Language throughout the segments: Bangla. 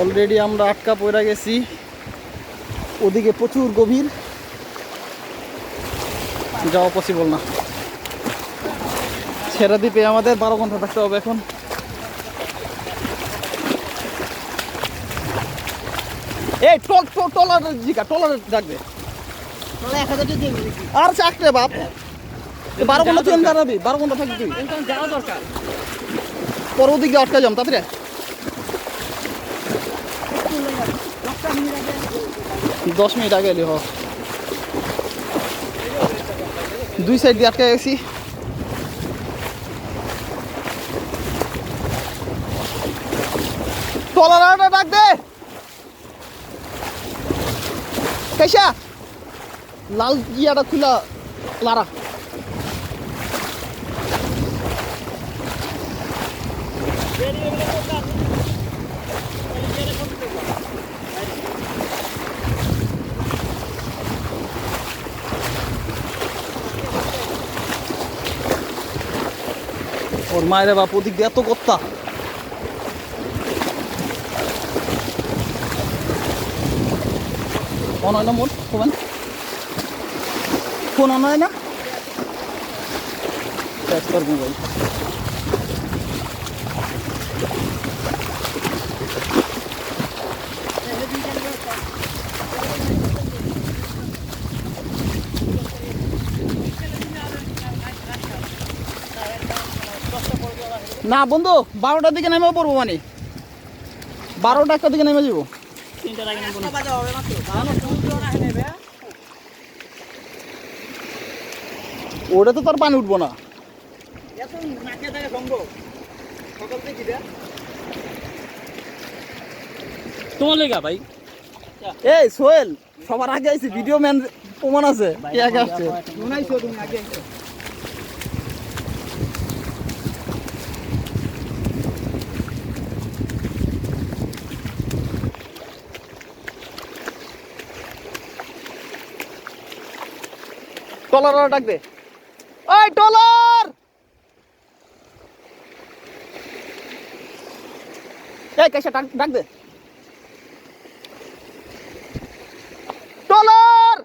অলরেডি আমরা আটকা পড়ে গেছি। ওদিকে প্রচুর গভীর। যাওয়া পসিবল না। ছেড়া দ্বীপে আমাদের বারো ঘণ্টা থাকতে হবে এখন। এই টল টল টলার জিকা টলার ডাকবে আর চাকরে বাপ। বারো ঘণ্টা তুই দাঁড়াবি বারো ঘণ্টা থাকবি। তুই যাওয়া দরকার। পর ওদিকে আটকা যাম তাড়াতাড়ি দশ মিনিট আগে এলি হ। দুই সাইড দিয়ে আটকে গেছি। টলারাটা ডাক দে। কেসা লাল গিয়াটা খুলা, লারা। ওর মায়ের বাপ ওদিক দিয়ে এত কর্তা। অন হয় না মোট ফোন ফোন হয় না কর মোবাইল। না বন্ধু বারোটার দিকে নেমে পড়ব মানে। বারোটা একটার দিকে নেমে যাব। ওটা তো তার পানি উঠবো না। তোমার লেগা ভাই? এই সোহেল সবার আগে আইছি ভিডিও ম্যান প্রমাণ আছে। কে আগে আসছে? টলার ডাক দে ওই টলার! এই কেসা ডাক টলার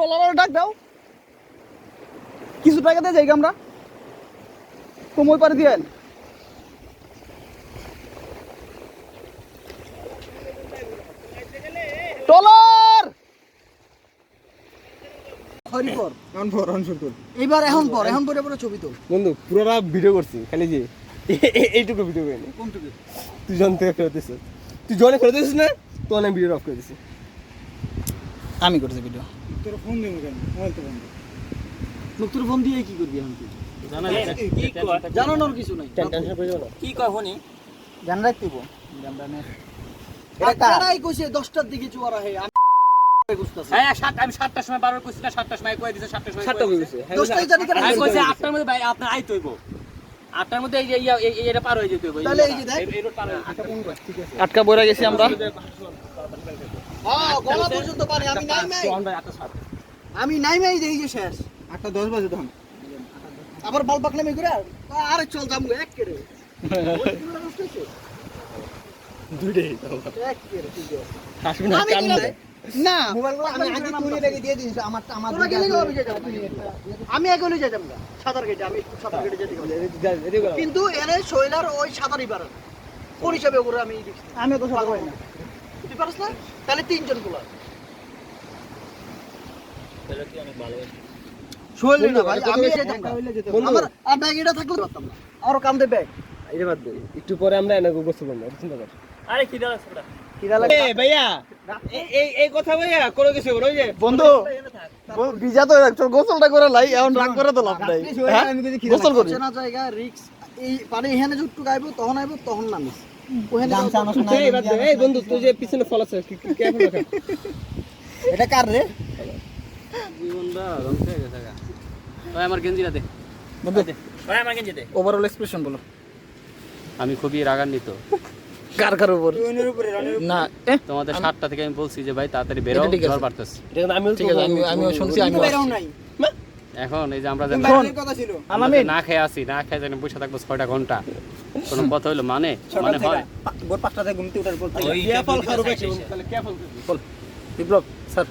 সোহেল ডাক দাও। কিছু টাকা দিয়ে যাই আমরা। কমই পারে দিয়েন টলার হরিপর অন ফর কর। এইবার এখন পর এখন পরে পরে ছবি তোল। বন্ধু পুরোটা ভিডিও করছি খালি যে এইটুকু ভিডিও করিনি কোনটুকু তুই জন থেকে ফেরত দিছিস তুই জনে ফেরত দিছিস না তো আমি ভিডিও অফ করে দিছি। আমি করেছি ভিডিও তোর ফোন দিব কেন? মোবাইল তো বন্ধ। মুক্তুর ফোন দিয়ে কি করবি এখন তুই? কি কয় জানানোর কিছু নাই। কি কয় হনি জান রাখতিব কারাই কইছে 10টার দিকে চুয়ারা হে আমি বুঝতাছি হ্যাঁ সাত আমি সাতটার সময় বারবার কইছি না সাতটার সময় কয়ে দিছে সাতটার সময় সাতটা কয়ে হয়ে দশটাই জানি কেন আমি আটটার মধ্যে ভাই আপনার আইতে হইব। আটটার মধ্যে এই যে এই- এই- এটা পার হয়ে যেতে হইব তাহলে এই যে দেখ। এই রোড পার হয়ে যেতে আটকা বইরা গেছি আমরা। হ্যাঁ গলা পর্যন্ত পানি আমি নাই নাই। আটটা আমি নাই নাই দেখি যে শেষ। আটটা দশ বাজে তখন। আবার বাল পাকলে মে করে আরে চল যাম এক কেড়ে। দুইটাই এক কেড়ে ঠিক আছে। হাসবি না কান দিলাম। না আমি আগে তুলে রেখে দিয়ে আমার আমার। আমি আগে হলে যাইতাম না সাঁতার কেটে আমি সাঁতার কেটে যেতে কিন্তু এর শৈলার ওই সাঁতারই পারে। না। কোন হিসাবে ওগুলো আমি আমি তো পাই না। তুই পারিস না? তাহলে তিনজনগুলা শৈল না ভাই আমি যেতাম না। বন্ধু আমার আর ব্যাগ এটা থাকলে পারতাম না। আমার কান্দে ব্যাগ। এটা বাদ দে একটু পরে আমরা এনে গোসল করব চিন্তা কর। আরে কি দাও সেটা কিরা এ ভাইয়া এই এই কথা ভাইয়া করে কিছু ওই যে বন্ধু ভিজা তো গোসলটা করে লাই এখন রাগ করে তো লাভ নাই? গোসল করি। চেনা জায়গা রিক্স এই পানি এখানে যুটটু গাইবো তখন আইবো তখন নামিস। এই বাদ দে এই বন্ধু তুই যে পিছনে ফল আছে কি কি এখন রাখা এটা কার রে? জীবনটা ধ্বংস হয়ে গেছে ভাই আমার গেঞ্জিটা দে। বন্ধু ভাই আমার গেঞ্জি দে। ওভারঅল এক্সপ্রেশন বলো। আমি খুবই রাগান্বিত। কার কার উপর? না তোমাদের সাতটা থেকে আমি বলছি যে ভাই তাড়াতাড়ি বেরো আছে। ঝড় বাড়তেছে আমিও ঠিক আছে আমি আমিও শুনছি আমি বেরাও নাই। এখন এই যে আমরা না খেয়ে আসি না খেয়ে জানি বসে থাকব ছয়টা ঘণ্টা। কোনো কথা হইল মানে? মানে হয়? ভোর পাঁচটাতে ঘুমতে ওঠার পর থেকে। বিপ্লব স্যার।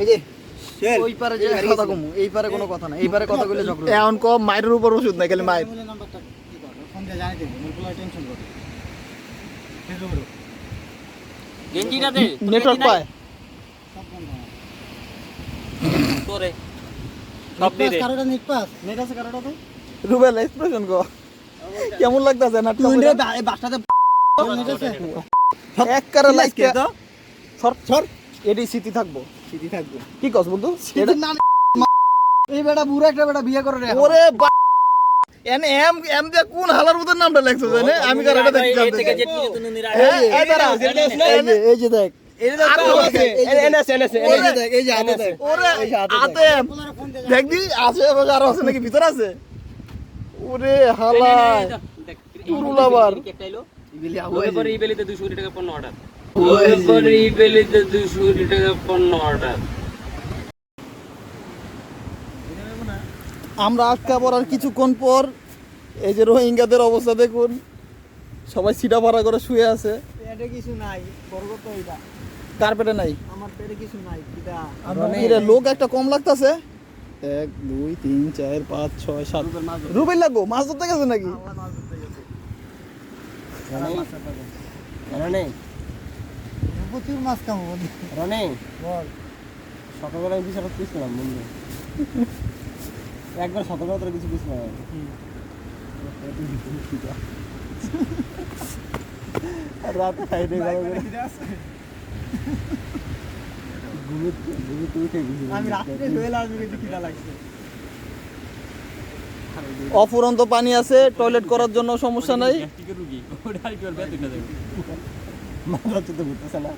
এই যে ওই পারে যে কথা কমু এই পারে কোনো কথা না এই পারে কথা কইলে ঝগড়া এখন ক মায়ের উপর ওষুধ নাই খালি মায়ের গেঞ্জিটা দে নেটওয়ার্ক পায়। তোরে। সব দিয়ে দে। নেট আছে কারোটা তো রুবেল এক্সপ্রেশন কো কেমন লাগতাছে না তুই এই বাসটাতে নেট আছে? এক কারে লাইক তো? সর সর। এডি স্মৃতি থাকব। সিটি থাকবে। কি কস বন্ধু? এটা না এই বেটা বুড়া একটা বেটা বিয়ে করে রে ওরে বা এন এম এম যে কোন হালার মতো নামটা লেখছো জানে আমি দেখতে এই যে দেখ দেখবি আছে আরও আছে নাকি ভিতর আছে ওরে হালাই তুরুল আবার। ইবেলিতে 200 কোটি টাকা পণ্য অর্ডার ইবেলিতে 200 কোটি টাকা পণ্য অর্ডার আমরা আটকা পড়ার কিছুক্ষণ পর এই যে রোহিঙ্গাদের অবস্থা দেখুন। সবাই সিটা ভাড়া করে শুয়ে আছে। পেটে কিছু নাই কার্পেটে নাই? আমার পেটে কিছু নাই লোক একটা কম লাগতাছে? এক দুই তিন চার পাঁচ ছয় সাত। রুবেল লাগবো? মাছ ধরতে গেছে নাকি? প্রচুর মাছ খাব রনে? বল। সকালবেলা বিশাল পিছিলাম বন্ধু। একবার কিছু রাত খাই খিদা লাগছে। অফুরন্ত পানি আছে টয়লেট করার জন্য সমস্যা নাই। মাথা তো ঘুরতেছে না।